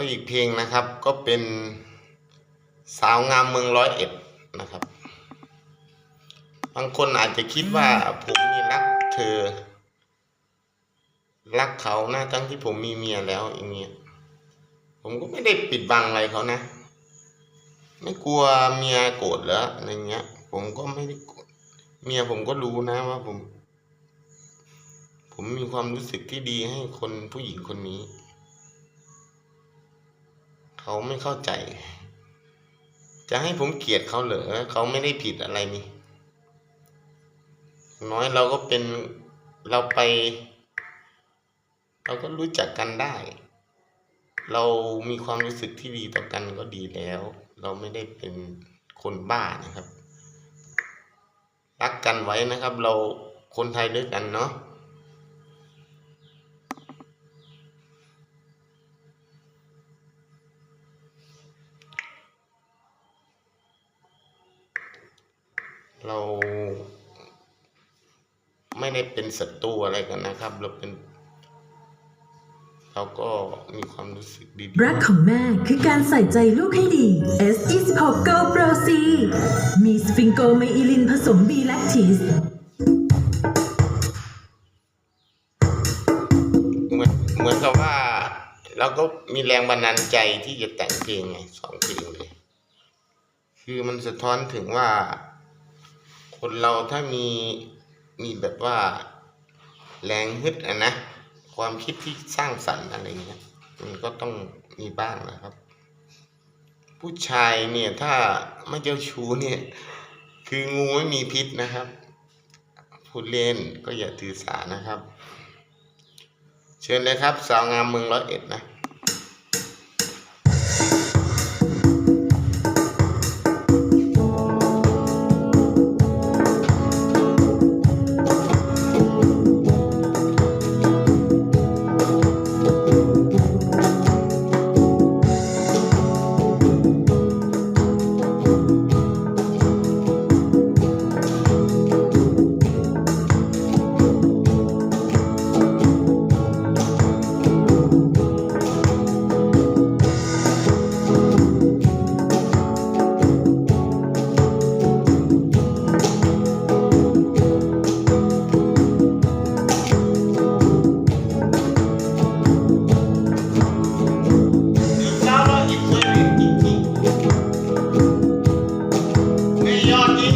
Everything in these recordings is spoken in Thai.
ก็อีกเพลงนะครับก็เป็นสาวงามเมืองร้อยเอ็ดนะครับ บางคนอาจจะคิดว่าผมนี่รักเธอ รักเขานะทั้งที่ผมมีเมียแล้วอย่างเงี้ยผมก็ไม่ได้ปิดบังอะไรเขานะ ไม่กลัวเมียโกรธเหรออะไรเงี้ย ผมก็ไม่ได้โกรธเมียผมก็รู้นะว่าผม ผมมีความรู้สึกที่ดีให้คนผู้หญิงคนนี้ เขาไม่เข้าใจ จะให้ผมเกลียดเขาเหรอเขาไม่ได้ผิดอะไรนี่ น้อยเราก็เป็นเราไป เราก็รู้จักกันได้ เรามีความรู้สึกที่ดีต่อกันก็ดีแล้ว เราไม่ได้เป็นคนบ้านะครับ รักกันไว้นะครับ เราคนไทยด้วยกันเนาะ เราไม่ได้เป็นศัตรูอะไรกันนะครับ เราเป็น เราก็มีความรู้สึกดีรักของแม่คือการใส่ใจลูกให้ดี S26 Go Pro C มีสฟิงโกไมอิลินผสม B lactase ๆเหมือนเหมือนกับว่า เราก็มีแรงบันดาลใจที่จะแต่งเพลงไงสองเพลงเลย คือมันสะท้อนถึงว่า คนเราถ้ามีมีแบบว่า แรงฮึดอะนะ ความคิดที่สร้างสรรค์อะไรเงี้ยมันก็ต้องมีบ้างนะครับ ผู้ชายเนี่ยถ้าไม่เจ้าชู้เนี่ย คืองูไม่มีพิษนะครับพูดเล่นก็อย่าถือสานะครับ เชิญเลยครับ สาวงามเมืองร้อยเอ็ดนะ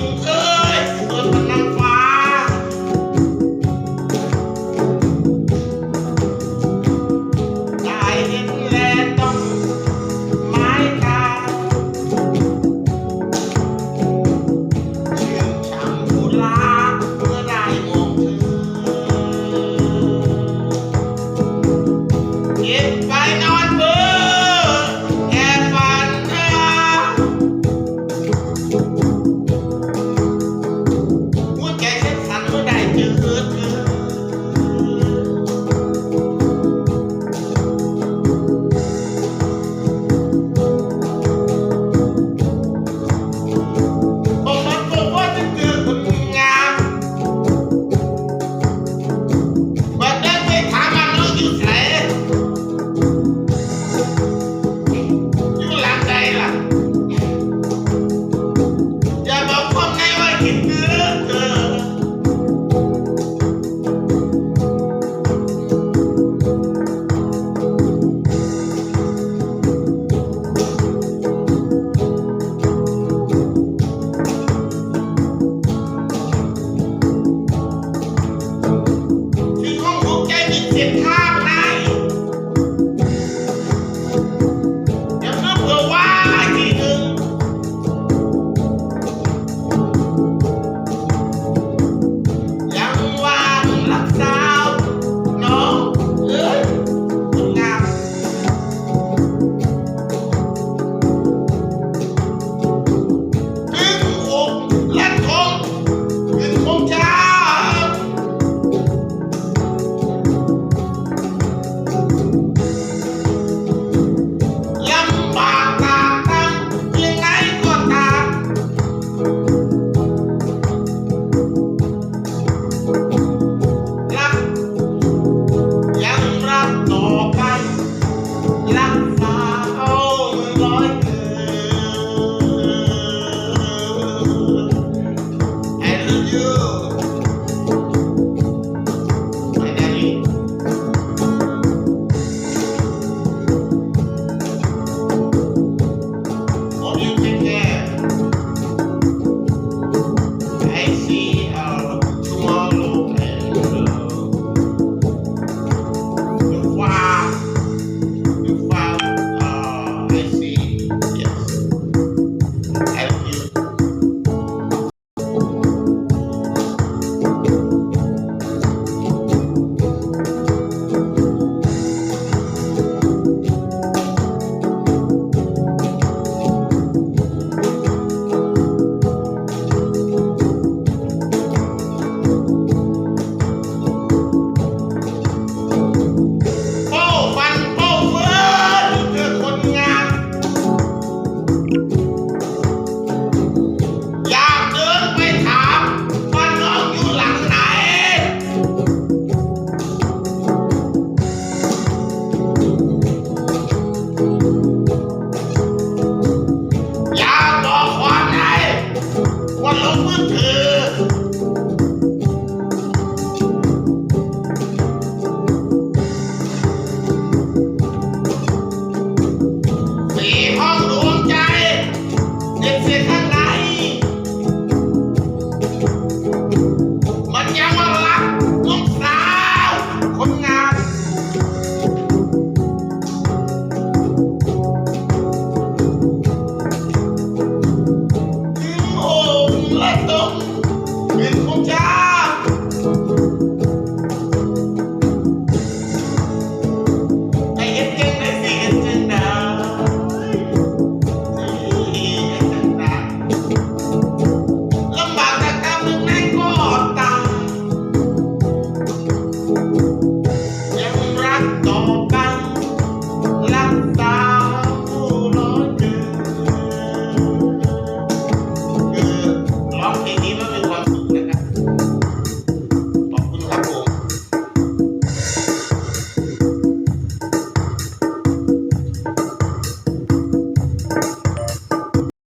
Oh, Escuchar.